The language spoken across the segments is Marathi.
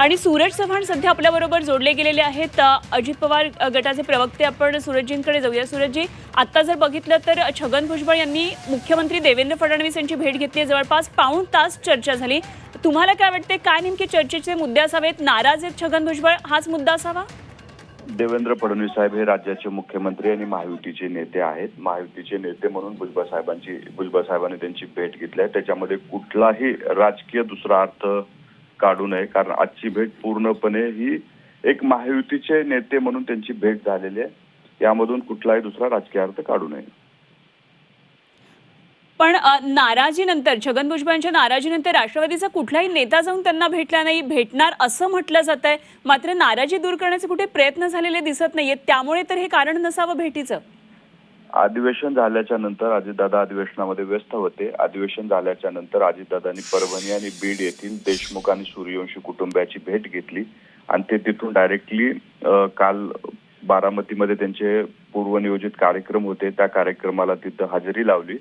आणि सूरज चव्हाण सध्या आपल्याबरोबर जोडले गेलेले आहेत. अजित पवार गटाचे प्रवक्ते आपण सूरजजींकडे जाऊया. सूरजजी आत्ता जर बघितलं तर छगन भुजबळ यांनी मुख्यमंत्री देवेंद्र फडणवीस यांची भेट घेतली जवळपास पाऊण तास चर्चा झाली. तुम्हाला काय वाटते काय नेमके चर्चेचे मुद्दे असावेत? नाराज आहेत छगन भुजबळ हाच मुद्दा असावा? देवेंद्र फडणवीस साहेब हे राज्याचे मुख्यमंत्री आणि महायुतीचे नेते आहेत. महायुतीचे नेते म्हणून भुजबळ साहेबांची भुजबळ साहेबांनी त्यांची भेट घेतली आहे. त्याच्यामध्ये कुठलाही राजकीय दुसरा अर्थ काढू नये. कारण आजची भेट पूर्णपणे ही एक महायुतीचे नेते म्हणून त्यांची भेट झालेली आहे. यामधून कुठलाही दुसरा राजकीय अर्थ काढू नये. पण नाराजीनंतर छगन भुजबळांच्या नाराजीनंतर राष्ट्रवादीचा कुठलाही नेता जाऊन त्यांना भेटला नाही भेटणार असं म्हटलं जात आहे. मात्र नाराजी दूर करण्याचे कुठे प्रयत्न झालेले दिसत नाहीयेत. त्यामुळे तर हे कारण नसावं भेटीचं. अधिवेशन झाल्याच्यानंतर अजितदादा अधिवेशनामध्ये व्यस्त होते. अधिवेशन झाल्याच्यानंतर अजितदादांनी परभणी आणि बीड येथील देशमुख आणि सूर्यवंशी कुटुंबियाची भेट घेतली. आणि ते तिथून डायरेक्टली काल बारामतीमध्ये त्यांचे पूर्वनियोजित कार्यक्रम होते. त्या कार्यक्रमाला तिथं हजेरी लावली.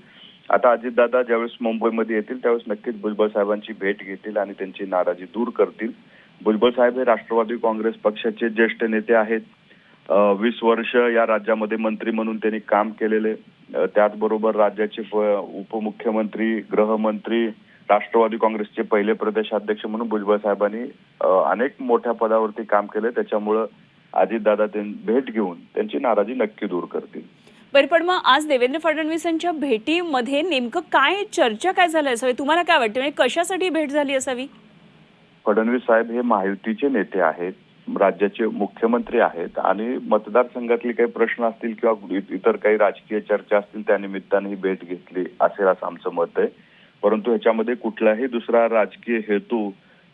आता अजितदादा ज्यावेळेस मुंबईमध्ये येतील त्यावेळेस नक्कीच भुजबळ साहेबांची भेट घेतील आणि त्यांची नाराजी दूर करतील. भुजबळ साहेब हे राष्ट्रवादी काँग्रेस पक्षाचे ज्येष्ठ नेते आहेत. वीस वर्ष या राज्यामध्ये मंत्री म्हणून त्यांनी काम केलेले. त्याचबरोबर राज्याचे उपमुख्यमंत्री गृहमंत्री राष्ट्रवादी काँग्रेसचे पहिले प्रदेशाध्यक्ष म्हणून भुजबळ साहेबांनी अनेक मोठ्या पदावरती काम केले. त्याच्यामुळं अजितदादा भेट घेऊन त्यांची नाराजी नक्की दूर करतील. बरं पण मग आज देवेंद्र फडणवीसांच्या भेटीमध्ये नेमकं काय चर्चा काय झालं असावी? तुम्हाला काय वाटतं? म्हणजे कशासाठी भेट झाली असावी? फडणवीस साहेब हे महायुतीचे नेते आहेत. राज्याचे मुख्यमंत्री आहेत आणि मतदारसंघातले काही प्रश्न असतील किंवा इतर काही राजकीय चर्चा असतील त्या निमित्ताने ही भेट घेतली असेल असं आमचं मत आहे. परंतु ह्याच्यामध्ये कुठलाही दुसरा राजकीय हेतू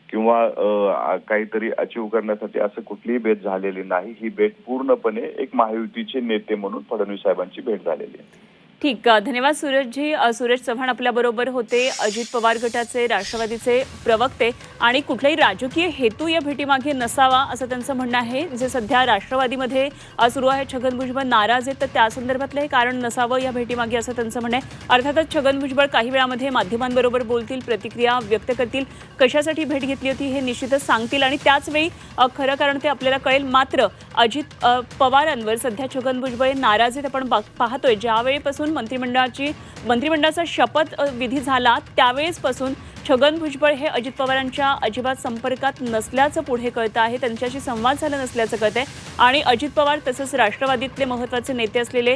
किंवा काहीतरी अचीव करण्यासाठी असं कुठलीही भेट झालेली नाही. ही भेट पूर्णपणे एक महायुतीचे नेते म्हणून फडणवीस साहेबांची भेट झालेली आहे. ठीक धन्यवाद सूरजजी. सूरज चव्हाण आपल्याबरोबर होते. अजित पवार गटाचे राष्ट्रवादीचे प्रवक्ते आणि कुठलाही राजकीय हेतू या भेटीमागे नसावा असं त्यांचं म्हणणं आहे. जे सध्या राष्ट्रवादीमध्ये सुरू आहे छगन भुजबळ नाराज आहेत तर त्या संदर्भातलं हे कारण नसावं या भेटीमागे असं त्यांचं म्हणणं आहे. अर्थातच छगन भुजबळ काही वेळामध्ये माध्यमांबरोबर बोलतील प्रतिक्रिया व्यक्त करतील कशासाठी भेट घेतली होती हे निश्चितच सांगतील आणि त्याचवेळी खरं कारण ते आपल्याला कळेल. मात्र अजित पवारांवर सध्या छगन भुजबळ नाराज आहेत आपण पाहतोय. ज्यावेळीपासून मंत्रिमंडळाची मंत्रिमंडळाचा शपथ विधी झाला त्यावेळेसपासून छगन भुजबळ हे अजित पवारांच्या अजिबात संपर्कात नसल्याचं पुढे कळतं आहे. त्यांच्याशी संवाद झाला नसल्याचं कळतंय. आणि अजित पवार तसंच राष्ट्रवादीतले महत्त्वाचे नेते असलेले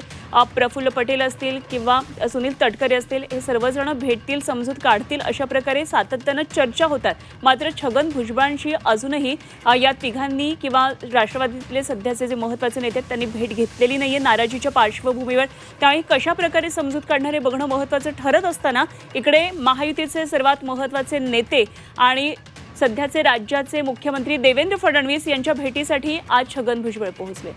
प्रफुल्ल पटेल असतील किंवा सुनील तटकरे असतील हे सर्वजण भेटतील समजूत काढतील अशा प्रकारे सातत्यानं चर्चा होतात मात्र छगन भुजबळांशी अजूनही या तिघांनी किंवा राष्ट्रवादीतले सध्याचे जे महत्त्वाचे नेते आहेत त्यांनी भेट घेतलेली नाहीये नाराजीच्या पार्श्वभूमीवर. त्यावेळी कशा प्रकारे समजूत काढणारे बघणं महत्त्वाचं ठरत असताना इकडे महायुतीचे सर्वात महत्त्वाचे नेते आणि सध्याचे राज्याचे मुख्यमंत्री देवेंद्र फडणवीस यांच्या भेटीसाठी आज छगन भुजबळ पोहोचले.